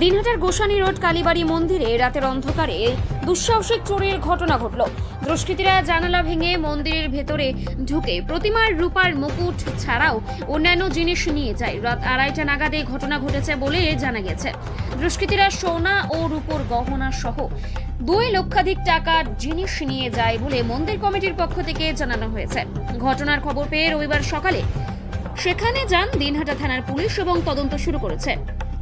দিনহাটার Gosani road, কালীবাড়ি মন্দিরে রাতের অন্ধকারে দুঃসাহসিক চোরের ঘটনা ঘটল। দুষ্কৃতীরা জানালা ভেঙে মন্দিরের ভেতরে ঢুকে প্রতিমার রূপার মুকুট ছাড়াও অন্যান্য জিনিস নিয়ে যায়। রাত আড়াইটা নাগাদে ঘটনা ঘটেছে বলে জানা গেছে। দুষ্কৃতীরা সোনা ও রূপোর গহনা সহ দুই লক্ষাধিক টাকার জিনিস নিয়ে যায় বলে মন্দির কমিটির পক্ষ থেকে জানানো হয়েছে। ঘটনার খবর পেয়ে রবিবার সকালে সেখানে যান দিনহাটা থানার পুলিশ এবং তদন্ত শুরু করেছে।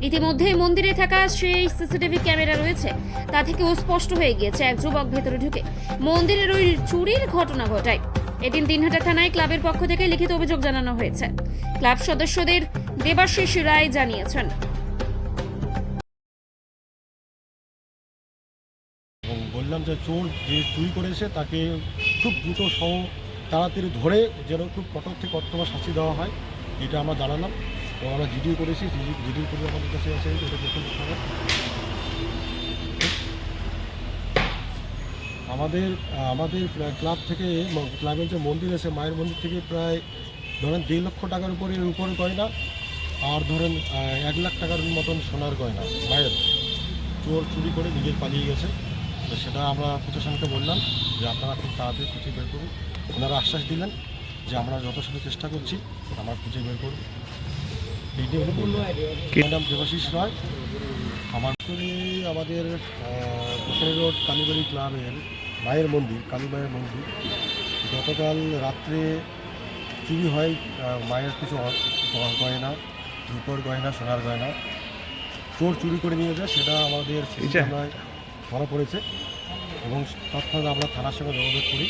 ইতিমধ্যে মন্দিরে থাকা সেই সিসিটিভি ক্যামেরা রয়েছে। তা থেকেও স্পষ্ট হয়ে গিয়েছে, এক যুবক ভেতরে ঢুকে। মন্দিরের ওই চুরির ঘটনা ঘটায়। এদিন দিনহাটা থানায় ক্লাবের পক্ষ থেকে লিখিত অভিযোগ জানানো হয়েছে। ক্লাব সদস্যদের দেবাশিস রায় জানিয়েছেন। বললাম যে চোর যে চুরি করেছে, তাকে খুব দ্রুত সহ তাড়াতাড়ি ধরে যেন খুব কঠোর থেকে কঠোর শাস্তি দেওয়া হয়, এটা আমরা জানালাম। আমরা জিডিও করেছি জিডিও করে আমাদের কাছে আছে আমাদের আমাদের ক্লাব থেকে ক্লাবের যে মন্দির আছে, মায়ের মন্দির থেকে প্রায় ধরেন দেড় লক্ষ টাকার উপরে উপরে গয়না, আর ধরেন এক লাখ টাকার মতন সোনার গয়না, মায়ের। চোর চুরি করে নিজের পালিয়ে গেছে। তো সেটা আমরা প্রশাসনকে বললাম যে আপনারা খুব তাড়াতাড়ি খুঁজে বের করুন। ওনারা আশ্বাস দিলেন যে আমরা যথাসাধ্য চেষ্টা করছি, আমরা খুঁজে বের করব। ম্যাডাম দেবাশিস রায়। আমার আমাদের কোথায় রোড কালীবাড়ি ক্লাবের মায়ের মন্দির কালী মায়ের মন্দির। গতকাল রাত্রে চুরি হয় মায়ের কিছু গয়না রূপোর গয়না সোনার গয়না। চোর চুরি করে নিয়ে যায় সেটা আমাদের ধরা পড়েছে এবং তৎক্ষণাৎ আমরা থানার সঙ্গে যোগাযোগ করি।